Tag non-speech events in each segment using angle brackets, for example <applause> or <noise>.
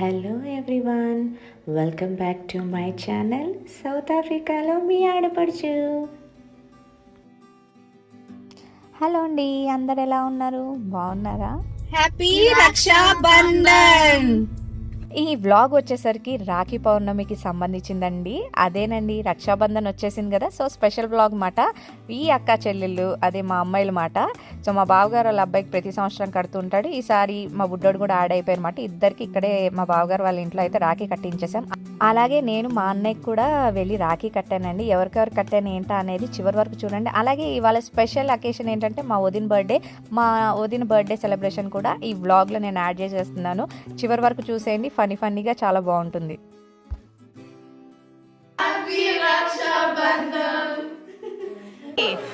Hello everyone welcome back to my channel South ఆఫ్రికాలో మీ ఆడపడుచు. హలో అండి అందరు ఎలా ఉన్నారు? బాగున్నారా? హ్యాపీ రక్షాబంధన్. ఈ వ్లాగ్ వచ్చేసరికి రాఖీ పౌర్ణమికి సంబంధించిందండి. అదేనండి రక్షాబంధన్ వచ్చేసింది కదా. సో స్పెషల్ వ్లాగ్ మాట ఈ అక్క చెల్లెళ్ళు అదే మా అమ్మాయిల మాట. సో మా బావగారు వాళ్ళ అబ్బాయికి ప్రతి సంవత్సరం కడుతుంటాడు ఈసారి మా బుడ్డోడు కూడా యాడ్ అయిపోయారు ఇద్దరికి ఇక్కడే మా బావగారు వాళ్ళ ఇంట్లో అయితే రాఖీ కట్టించేసాం అలాగే నేను మా అన్నయ్యకి కూడా వెళ్ళి రాఖీ కట్టానండి. ఎవరికెవరు కట్టాను ఏంటా అనేది చివరి వరకు చూడండి. అలాగే ఇవాళ స్పెషల్ అకేషన్ ఏంటంటే మా వదిన బర్త్డే. మా వదిన బర్త్డే సెలబ్రేషన్ కూడా ఈ వ్లాగ్లో నేను యాడ్ చేసేస్తున్నాను. చివరి వరకు చూసేయండి. ఫనీ ఫన్నీగా చాలా బాగుంటుంది.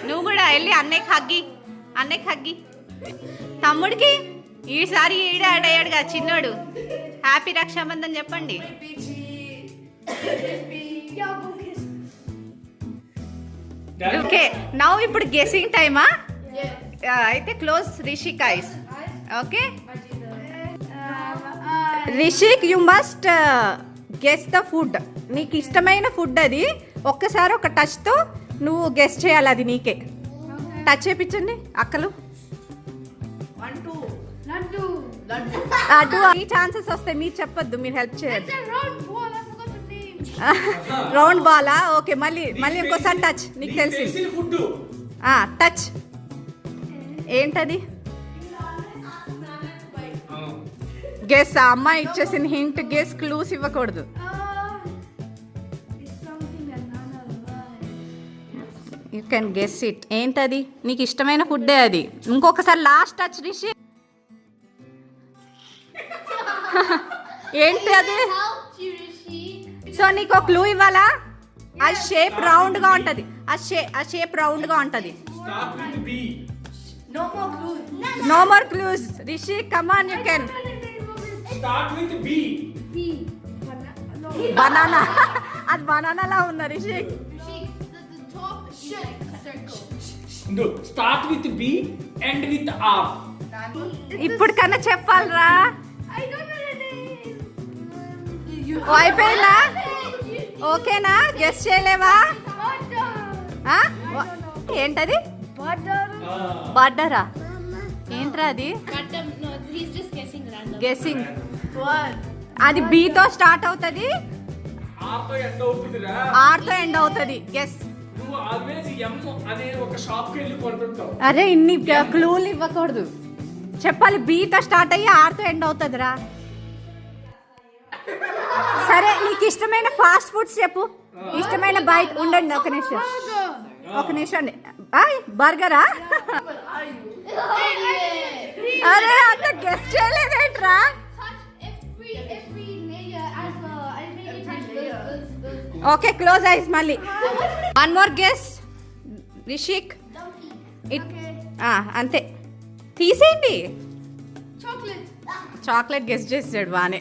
నువ్వు కూడా వెళ్ళి అన్నయ్యకి హగ్గి అన్నయ్యకి హగ్గి. తమ్ముడికి ఈసారి ఈడ యాడ్ అయ్యాడుగా చిన్నోడు. హ్యాపీ రక్షాబంధన్ చెప్పండి. ఓకే నౌ ఇప్పుడు గెసింగ్ టైమా అయితే close Rishik eyes okay? Rishik you must guess the food నీకు ఇష్టమైన ఫుడ్ అది. ఒక్కసారి ఒక టచ్తో నువ్వు గెస్ చేయాలి అది నీకే. టచ్ చేయించండి అక్కలు. అటు ఈ ఛాన్సెస్ వస్తాయి మీరు చెప్పొద్దు మీరు హెల్ప్ చేయొద్దు రౌండ్ బాలా ఓకే మళ్ళీ మళ్ళీ ఇంకోసారి టచ్ నీకు తెలిసి టచ్ ఏంటది? గెస్ ఆ అమ్మాయి ఇచ్చేసిన హింట్ గెస్ క్లూస్ ఇవ్వకూడదు. యూ కెన్ గెస్ ఇట్ ఏంటది? నీకు ఇష్టమైన ఫుడ్డే అది. ఇంకొకసారి లాస్ట్ టచ్ రిషి ఏంటి అది? సో నీకు క్లూ ఇవ్వాలా? ఆ షేప్ రౌండ్గా ఉంటది. ఆ షే ఆ షేప్ రౌండ్గా ఉంటది. No more clues Rishi come on you can Start with B. Banana <laughs> అది బనానాలా ఉందా Rishi No, start with B, end with R. ఇప్పుడు కన్నా చెప్పాలరా. అయిపోయిందా? ఓకేనా? గెస్ చేయలేవా? ఏంటది? బడ్డరా ఏంట్రా అది? గెస్సింగ్ అది బీతో స్టార్ట్ అవుతుంది? R తో ఎండ్ అవుతుందిరా. ఆర్తో ఎండ్ అవుతుంది. గెస్ నువ్వు ఆల్వేస్ ఎం అనే ఒక షాప్కి వెళ్ళి కొంటుంటావు అరే ఇన్ని క్లూలు ఇవ్వకూడదు. చెప్పాలి బీతో స్టార్ట్ అయ్యి ఆర్తో ఎండ్ అవుతుందిరా. సరే నీకు ఇష్టమైన ఫాస్ట్ ఫుడ్స్ చెప్పు. ఇష్టమైన బయట ఉండండి ఒక నిమిషం. ఒక నిమిషం. అండి బాయ్ బర్గరా? <laughs> అరే అంత గెస్ట్ చేయలేదేంట్రా? ఓకే క్లోజ్ ఐస్ మళ్ళీ. One more guess Rishik it అంతే. తీసేయండి. చాక్లెట్ గెస్ట్ చేసాడు బానే.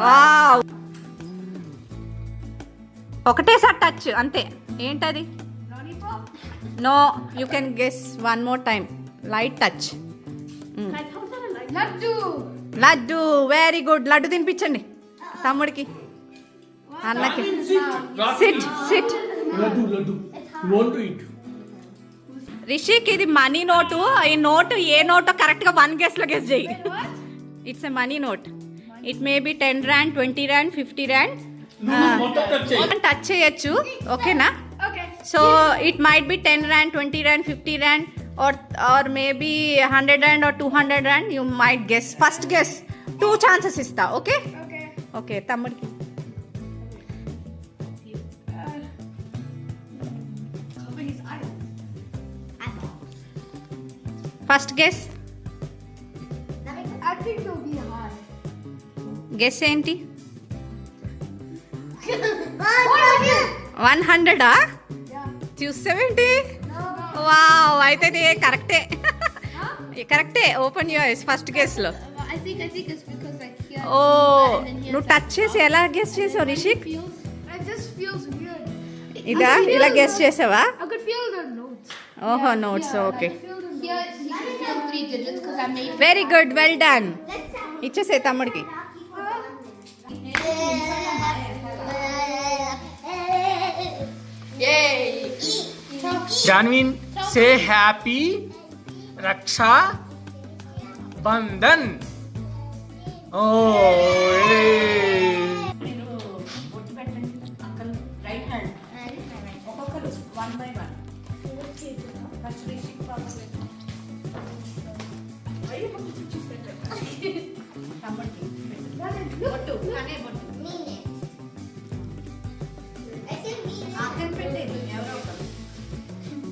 వావ్ ఒకటేసారి టచ్ అంతే. ఏంటది? No you can guess one more time light touch laddu. Very good laddu తినిపించండి. తమ్ముడికి అన్నకి. Sit sit laddu laddu. Want to eat Rishik ఇది మనీ నోటు ఈ నోటు ఏ నోటో కరెక్ట్గా వన్ గెస్లో గెస్ చేయి. It's a money note it may be ten rand twenty rand fifty rand touch చేయి. టచ్ చేయొచ్చు ఓకేనా so it might be ten rand twenty rand fifty rand or or maybe hundred rand or two hundred rand you might guess first guess two chances ఇస్తా okay okay తమ్ముడికి first guess I think it'll be hard. Guess ఏంటి Oh, one హండ్రెడా Yeah. చూస్తామేంటి వా అయితే కరెక్టే. కరెక్టే open you first గెస్ట్లో. ఓ నువ్వు టచ్ చేసి ఎలా గెస్ చేసావు రిషిక్ ఇదా? ఇలా గెస్ట్ చేసావా? ఓహో notes okay very good well done ఇచ్చేసే తమ్ముడికి. Yay! జాన్విన్ సే హ్యాపీ రక్షా బంధన్ ఓ I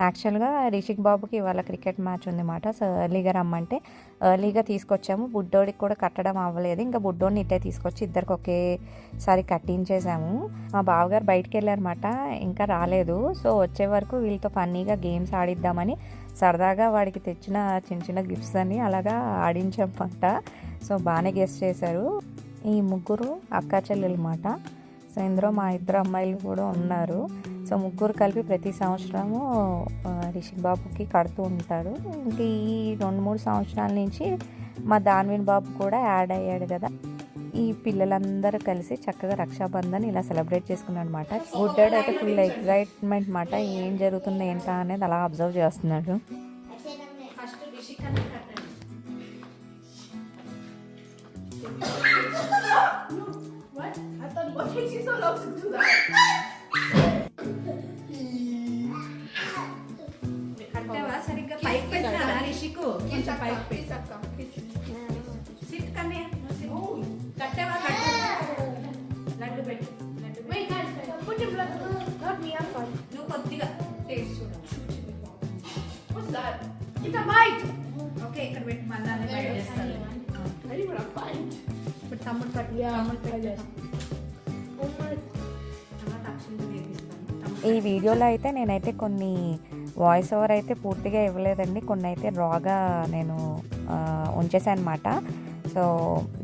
యాక్చువల్గా రిషిక్ బాబుకి ఇవాళ క్రికెట్ మ్యాచ్ ఉందన్నమాట. సో ఎర్లీగా రమ్మంటే ఎర్లీగా తీసుకొచ్చాము. బుడ్డోడికి కూడా కట్టడం అవ్వలేదు. ఇంకా బుడ్డోడిని ఇట్టే తీసుకొచ్చి ఇద్దరికి ఒకేసారి కట్టించేసాము. మా బావగారు బయటికి వెళ్ళారన్నమాట. ఇంకా రాలేదు. సో వచ్చే వరకు వీళ్ళతో ఫన్నీగా గేమ్స్ ఆడిద్దామని సరదాగా వాడికి తెచ్చిన చిన్న చిన్న గిఫ్ట్స్ అన్ని అలాగా ఆడించామన్నమాట. సో బాగానే గెస్ట్ చేశారు. ఈ ముగ్గురు అక్క చెల్లెలు సో ఇందులో మా ఇద్దరు అమ్మాయిలు కూడా ఉన్నారు. సో ముగ్గురు కలిపి ప్రతి సంవత్సరము రిషిక్ బాబుకి కడుతూ ఉంటారు ఇంక ఈ రెండు మూడు సంవత్సరాల నుంచి మా దాన్విన్ బాబు కూడా యాడ్ అయ్యాడు కదా. ఈ పిల్లలందరూ కలిసి చక్కగా రక్షాబంధన్ ఇలా సెలబ్రేట్ చేసుకున్నాడు అనమాట గుడ్డాడు అయితే ఫుల్ ఎక్సైట్మెంట్ మాట. ఏం జరుగుతుంది ఏంటా అనేది అలా అబ్జర్వ్ చేస్తున్నాడు. ఈ వీడియోలో అయితే నేనైతే కొన్ని వాయిస్ ఓవర్ అయితే పూర్తిగా ఇవ్వలేదండి. కొన్ని అయితే రాగా నేను ఆ, అనమాట సో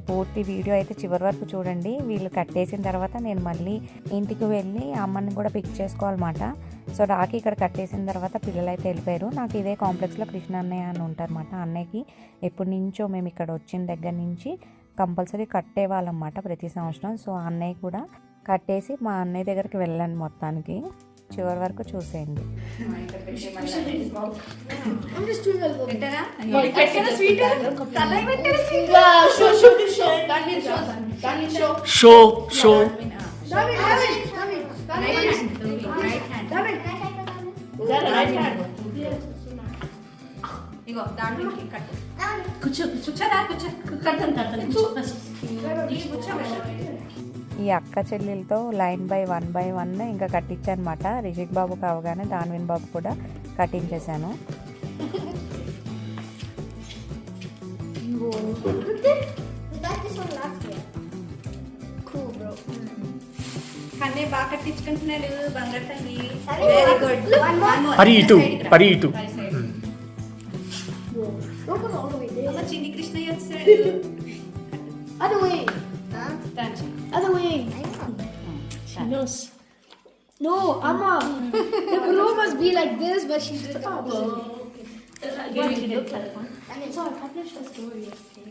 పూర్తి వీడియో అయితే చివరి వరకు చూడండి. వీళ్ళు కట్టేసిన తర్వాత నేను మళ్ళీ ఇంటికి వెళ్ళి అమ్మని కూడా పిక్ చేసుకోవాలన్నమాట. సో రాకి ఇక్కడ కట్టేసిన తర్వాత పిల్లలు అయితే వెళ్ళిపోయారు. నాకు ఇదే కాంప్లెక్స్లో కృష్ణ అన్నయ్య అని ఉంటారన్నమాట. అన్నయ్యకి ఎప్పటి నుంచో మేము ఇక్కడ వచ్చిన దగ్గర నుంచి కంపల్సరీ కట్టేవాళ్ళన్నమాట ప్రతి సంవత్సరం. సో అన్నయ్య కూడా కట్టేసి మా అన్నయ్య దగ్గరికి వెళ్ళాను మొత్తానికి. చివరి వరకు చూసేయండి. I'm just doing a little bit. David. Right hand. David. Right hand ఈ అక్క చెల్లెలతో line by one by one ఇంకా కట్టించానమాట. రిషిక్ బాబు కావగానే దాన్విన్ బాబు కూడా కట్టించేశాను. పరి ఇటు పరి ఇటు. Don't all <laughs> eh? eh? the way there. How much Krishna yet? Other way. Huh? Tanchi. Other way. She knows. No, Amma. the room must be like this, but she just. the opposite. And it's all published a story.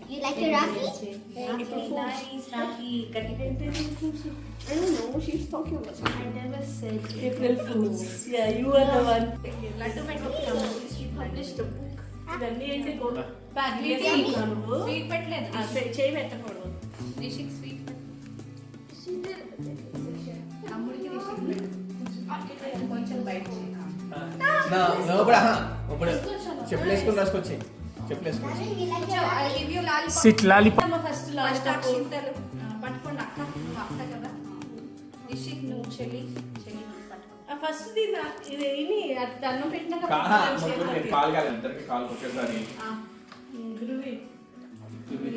You like the Rafi? Rafi, nice, Raki. I don't know, she's talking about something. I never said April Fools. Yeah, you are the one. Later, my she published a book. ఇవన్నీ ఏంటి నువ్వు sweet పెట్టలేదు. చేయి పెట్టకూడదు. Rishik sweet. తమ్ముడికి రిషిక్ కొంచెం బయట చెప్పులు వేసుకుని రాసుకొచ్చి చెప్పులు లాలీపాప్. SIT lollipop. ఫస్ట్ ఆ, పట్టుకోండి అక్క. అక్క కదా. రిషిక్ నువ్వు చెల్లి. ఫస్ట్ దీని ఇది ఏమి అది అన్నం పెట్టిన కా- ముగ్గురు నేను కాలు కాదు ఇద్దరికి కాలు ఒకేసారి గురువి. చూపి.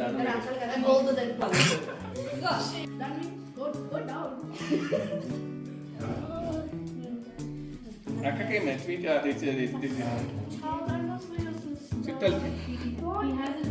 అక్కకే స్వీట్ తెచ్చేది చుట్టలకి చెల్లికి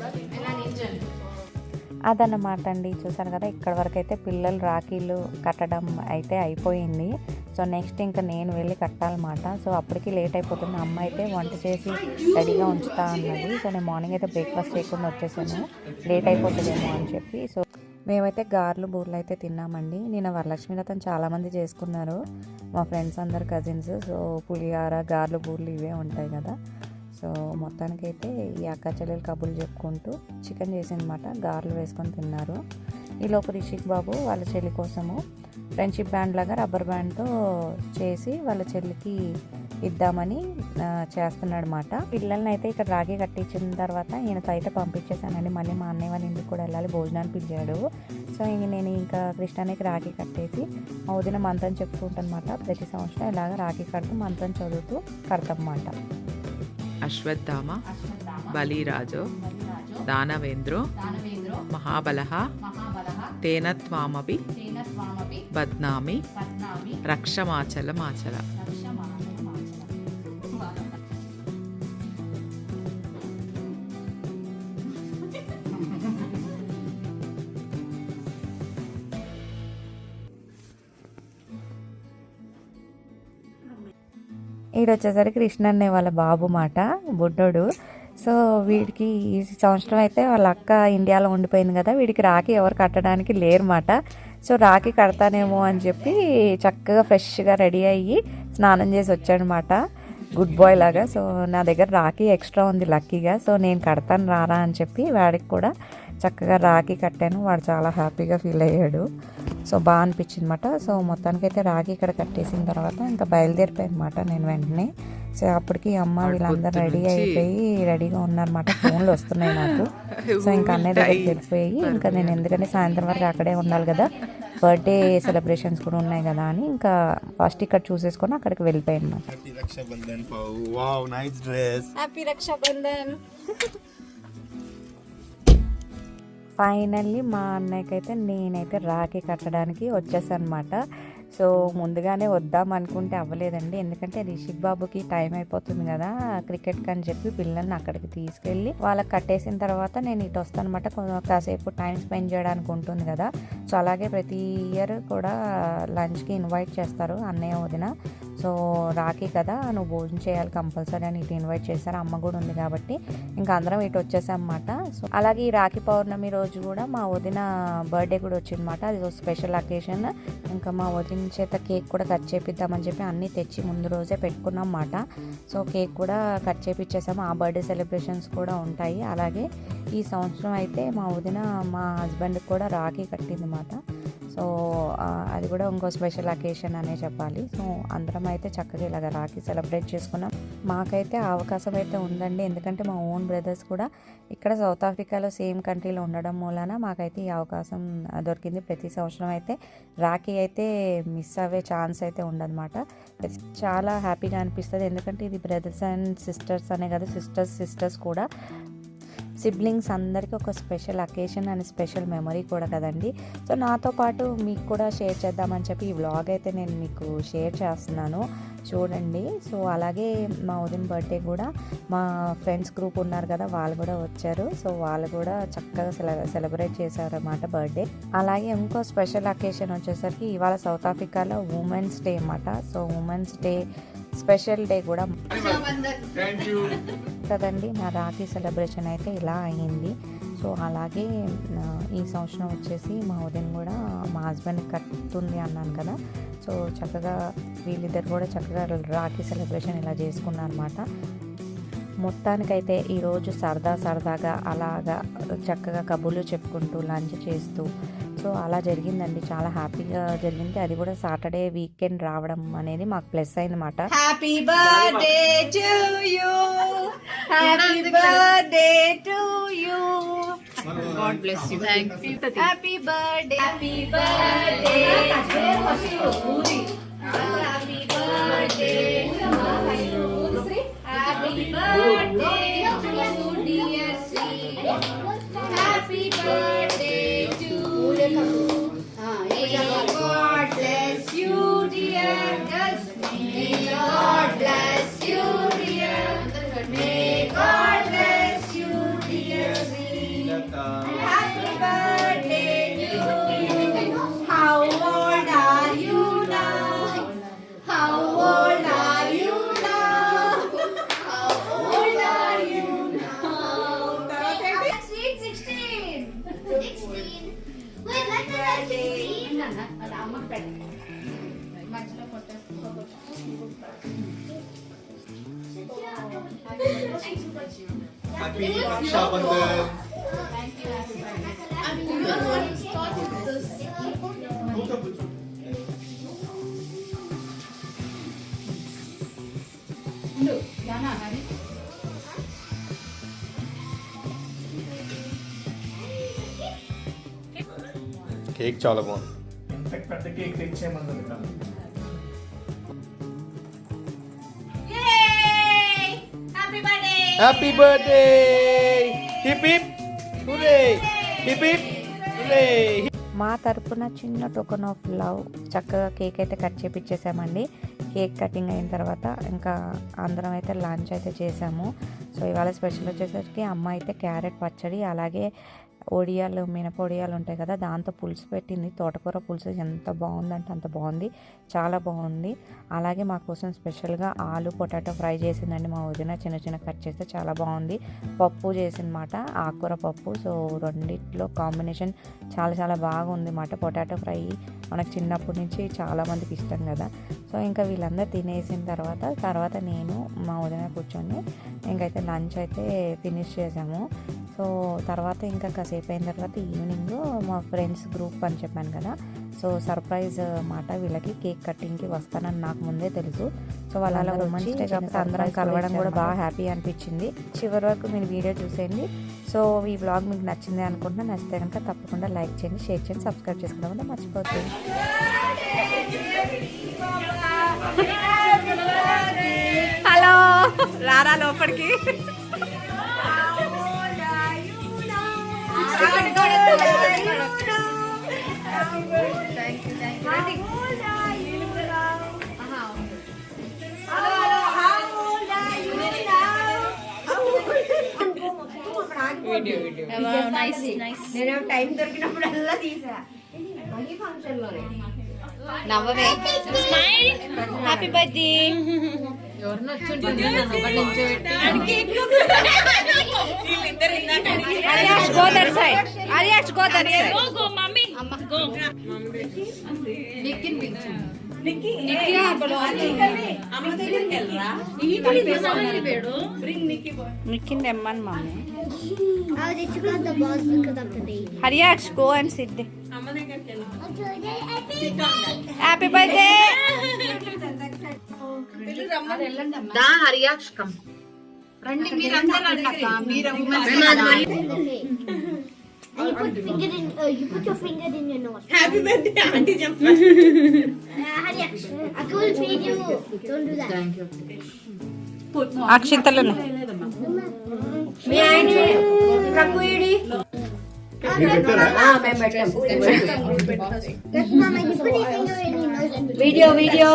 అదన్నమాట అండి చూసారు కదా ఇక్కడ వరకు అయితే పిల్లలు రాఖీలు కట్టడం అయితే అయిపోయింది. సో నెక్స్ట్ ఇంకా నేను వెళ్ళి కట్టాలన్నమాట. సో అప్పటికి లేట్ అయిపోతుంది. అమ్మ అయితే వంట చేసి రెడీగా ఉంచుతా అన్నది. సో నేను మార్నింగ్ అయితే బ్రేక్ఫాస్ట్ చేయకుండా వచ్చేసాను. లేట్ అయిపోతుందేమో అని చెప్పి. సో మేమైతే గార్లు బూర్లు అయితే తిన్నామండి. నిన్న వరలక్ష్మి వ్రతం చాలామంది చేసుకున్నారు. మా ఫ్రెండ్స్ అందరు కజిన్స్. సో పులిహార గార్లు బూర్లు ఇవే ఉంటాయి కదా. సో మొత్తానికైతే ఈ అక్క చెల్లెలు కబుర్లు చెప్పుకుంటూ చికెన్ చేసిందనమాట గారెలు వేసుకొని తిన్నారు. ఈలోపు రిషిక్ బాబు వాళ్ళ చెల్లి కోసము ఫ్రెండ్షిప్ బ్యాండ్ లాగా రబ్బర్ బ్యాండ్తో చేసి వాళ్ళ చెల్లికి ఇద్దామని చేస్తున్నాడు అనమాట పిల్లల్ని అయితే ఇక్కడ రాగి కట్టించిన తర్వాత ఈయనతో అయితే పంపించేశానండి. మళ్ళీ మా అన్నయ్య వాళ్ళ ఇంటికి కూడా వెళ్ళాలి. భోజనాన్ని పిలిచాడు. సో ఇంక నేను ఇంకా కృష్ణానికి రాగి కట్టేసి మా వదిన మంత్రం చెప్పుకుంటానమాట ప్రతి సంవత్సరం ఇలాగ రాగి కడుతూ మంత్రం చదువుతూ కడతామన్నమాట. అశ్వత్థామ బలిరాజో దానవేంద్రో మహాబలః తేన త్వామపి బద్నామి రక్షమాచలమాచల. ఈడు వచ్చేసరికి కృష్ణ అనే వాళ్ళ బాబు మాట బుడ్డోడు. సో వీడికి ఈ సంవత్సరం అయితే వాళ్ళ అక్క ఇండియాలో ఉండిపోయింది కదా వీడికి రాఖీ ఎవరు కట్టడానికి లేరమాట. సో రాఖీ కడతానేమో అని చెప్పి చక్కగా ఫ్రెష్గా రెడీ అయ్యి స్నానం చేసి వచ్చాడనమాట గుడ్ బాయ్ లాగా. సో నా దగ్గర రాఖీ ఎక్స్ట్రా ఉంది లక్కీగా. సో నేను కడతాను రారా అని చెప్పి వాడికి కూడా చక్కగా రాఖీ కట్టాను. వాడు చాలా హ్యాపీగా ఫీల్ అయ్యాడు. సో బాగా అనిపించింది అనమాట సో మొత్తానికైతే రాఖీ ఇక్కడ కట్టేసిన తర్వాత ఇంకా బయలుదేరిపోయాను అనమాట నేను వెంటనే. సో అప్పటికి అమ్మ వీళ్ళందరూ రెడీ అయిపోయి రెడీగా ఉన్నారన్నమాట. ఫోన్లు వస్తున్నాయి నాకు. సో <laughs> ఇంకా అన్నయ్య దగ్గరికి వెళ్ళిపోయి ఇంకా నేను ఎందుకంటే సాయంత్రం వరకు అక్కడే ఉండాలి కదా. బర్త్డే సెలబ్రేషన్స్ కూడా ఉన్నాయి కదా అని ఇంకా ఫస్ట్ ఇక్కడ చూసేసుకొని అక్కడికి వెళ్ళిపోయాను హ్యాపీ రక్షాబంధన్ పావు wow nice dress happy Raksha Bandhan finally మా అన్నయ్యకైతే నేనైతే రాఖీ కట్టడానికి వచ్చేసాను అనమాట సో ముందుగానే వద్దాం అనుకుంటే అవ్వలేదండి. ఎందుకంటే రిషిక్ బాబుకి టైం అయిపోతుంది కదా క్రికెట్కి అని చెప్పి పిల్లల్ని అక్కడికి తీసుకెళ్ళి వాళ్ళకి కట్టేసిన తర్వాత నేను ఇటు వస్తాను అనమాట కాసేపు టైం స్పెండ్ చేయడానికి ఉంటుంది కదా. సో అలాగే ప్రతి ఇయర్ కూడా లంచ్కి ఇన్వైట్ చేస్తారు అన్నయ్య వదిన. సో రాఖీ కదా నువ్వు భోజనం చేయాలి కంపల్సరీ అని ఇటు ఇన్వైట్ చేశారు. అమ్మ కూడా ఉంది కాబట్టి ఇంకా అందరం ఇటు వచ్చేసామన్నమాట. సో అలాగే ఈ రాఖీ పౌర్ణమి రోజు కూడా మా వదిన బర్త్డే కూడా వచ్చిందన్నమాట. అది ఒక స్పెషల్ అకేషన్ ఇంకా మా వదిన చేత కేక్ కూడా కట్ చేపిద్దామని చెప్పి అన్నీ తెచ్చి ముందు రోజే పెట్టుకున్నాం అన్నమాట సో కేక్ కూడా కట్ చేపిచ్చేసాము ఆ బర్త్డే సెలబ్రేషన్స్ కూడా ఉంటాయి. అలాగే ఈ సంవత్సరం అయితే మా వదిన మా హస్బెండ్కి కూడా రాఖీ కట్టింది అన్నమాట సో అది కూడా ఇంకో స్పెషల్ అకేషన్ అనే చెప్పాలి. సో అందరం అయితే చక్కగా ఇలాగ రాఖీ సెలబ్రేట్ చేసుకున్నాం. మాకైతే అవకాశం అయితే ఉందండి. ఎందుకంటే మా ఓన్ బ్రదర్స్ కూడా ఇక్కడ సౌత్ ఆఫ్రికాలో సేమ్ కంట్రీలో ఉండడం మూలన మాకైతే ఈ అవకాశం దొరికింది. ప్రతి సంవత్సరం అయితే రాఖీ అయితే మిస్ అవ్వే ఛాన్స్ అయితే ఉండదన్నమాట. చాలా హ్యాపీగా అనిపిస్తుంది. ఎందుకంటే ఇది బ్రదర్స్ అండ్ సిస్టర్స్ అనే కదా సిస్టర్స్ సిస్టర్స్ కూడా సిబ్లింగ్స్ అందరికీ ఒక special occasion and special memory కూడా కదండి. సో నాతో పాటు మీకు కూడా షేర్ చేద్దామని చెప్పి ఈ వ్లాగ్ అయితే నేను మీకు షేర్ చేస్తున్నాను. చూడండి. సో అలాగే మా ఉదయం బర్త్డే కూడా మా ఫ్రెండ్స్ గ్రూప్ ఉన్నారు కదా వాళ్ళు కూడా వచ్చారు. సో వాళ్ళు కూడా చక్కగా సెల సెలబ్రేట్ చేశారన్నమాట బర్త్డే. అలాగే ఇంకో స్పెషల్ అకేషన్ వచ్చేసరికి ఇవాళ సౌత్ ఆఫ్రికాలో ఉమెన్స్ డే అన్నమాట. So women's day special day కూడా కదండి. నా రాఖీ సెలబ్రేషన్ అయితే ఇలా అయ్యింది సో అలాగే ఈ సంవత్సరం వచ్చేసి మా ఉదయం కూడా మా హస్బెండ్ కట్టుతుంది అన్నాను కదా. సో చక్కగా వీళ్ళిద్దరు కూడా చక్కగా రాఖీ సెలబ్రేషన్ ఇలా చేసుకున్నారన్నమాట. మొత్తానికైతే ఈరోజు సరదా సరదాగా అలాగా చక్కగా కబుర్లు చెప్పుకుంటూ లంచ్ చేస్తూ సో అలా జరిగిందండి. చాలా హ్యాపీగా జరిగింది. అది కూడా సాటర్డే వీకెండ్ రావడం అనేది మాకు ప్లస్ అయిందన్నమాట. Happy birthday to you. Happy birthday. To you. God bless you happy birthday happy birthday happy birthday happy birthday to dear May God bless you, dear. May God bless you, dear. May God Happy Raksha Bandhan. Cake చాలా బాగుంది పెద్ద cake తెచ్చేయమన్నది కదా birthday! Hip hip! Hooray! Hip hip! Hooray! మా తరపున చిన్న token of love చక్కగా cake అయితే cut చేపించేసామండి కేక్ కటింగ్ అయిన తర్వాత ఇంకా అందరం అయితే లంచ్ అయితే చేసాము సో ఇవాళ స్పెషల్ వచ్చేసరికి అమ్మ అయితే క్యారెట్ పచ్చడి అలాగే ఒడియాలు మినపొడియాలు ఉంటాయి కదా దాంతో పులుసు పెట్టింది. తోటకూర పులుసు ఎంత బాగుందంటే అంత బాగుంది. చాలా బాగుంది. అలాగే మా కోసం స్పెషల్గా ఆలు పొటాటో ఫ్రై చేసిందండి మా వదిన. చిన్న చిన్న కట్ చేస్తే చాలా బాగుంది. పప్పు చేసిందన్నమాట ఆకుకూర పప్పు. సో రెండిట్లో కాంబినేషన్ చాలా చాలా బాగుంది అన్నమాట పొటాటో ఫ్రై మనకు చిన్నప్పటి నుంచి చాలామందికి ఇష్టం కదా. సో ఇంకా వీళ్ళందరూ తినేసిన తర్వాత తర్వాత నేను మా వదిన కూర్చొని ఇంకైతే లంచ్ అయితే ఫినిష్ చేసాము. సో తర్వాత ఇంకా కాసేపు అయిన తర్వాత ఈవినింగ్ మా ఫ్రెండ్స్ గ్రూప్ అని చెప్పాను కదా. సో సర్ప్రైజ్ మాట వీళ్ళకి కేక్ కటింగ్కి వస్తానని నాకు ముందే తెలుసు. సో వాళ్ళు అలా ఉమెన్స్ డే కాబట్టి అందరం కలవడం కూడా బాగా హ్యాపీ అనిపించింది. చివరి వరకు మీరు వీడియో చూసేయండి. సో ఈ బ్లాగ్ మీకు నచ్చింది అనుకుంటున్నా నచ్చితే కనుక తప్పకుండా లైక్ చేయండి షేర్ చేయండి సబ్స్క్రైబ్ చేసుకోవడం కూడా మర్చిపోతుంది హలో రారా లోపలికి? నేను టైం దొరికినప్పుడల్లా తీసా. మళ్ళీ ఫంక్షన్లోనే నవ్వవే happy birthday Ariash, go that side. Ariash, go that side. Go, go, mommy. Go. నిక్కింది MN mommy I was itching on the balls because of the baby. Hariyash go and sit happy birthday the Haryaksh come రండి మీరందరూ రండి అక్క మీరు Okay. And you put finger in. Uh, you put your finger in your nose. Happy birthday, Auntie Jump. uh, Hurry, I will feed you. Don't do that. Mama, you put your finger in your nose and video video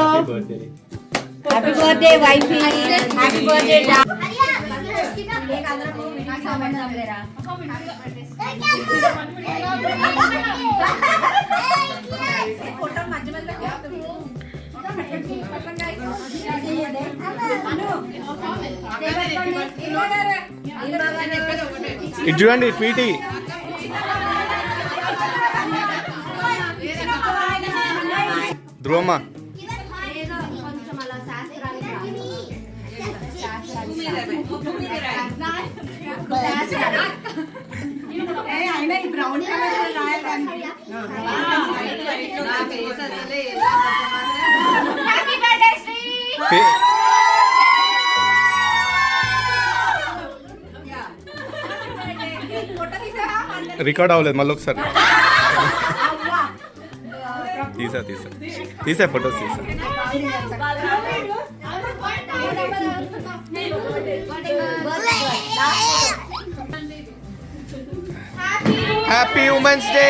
happy birthday wife happy birthday ఇటు చూడండి PT. ధ్రువమ్మ. Record అవ్వలేదు మళ్ళీ ఒకసారి తీసా తీసా తీసా photos తీసా happy women's day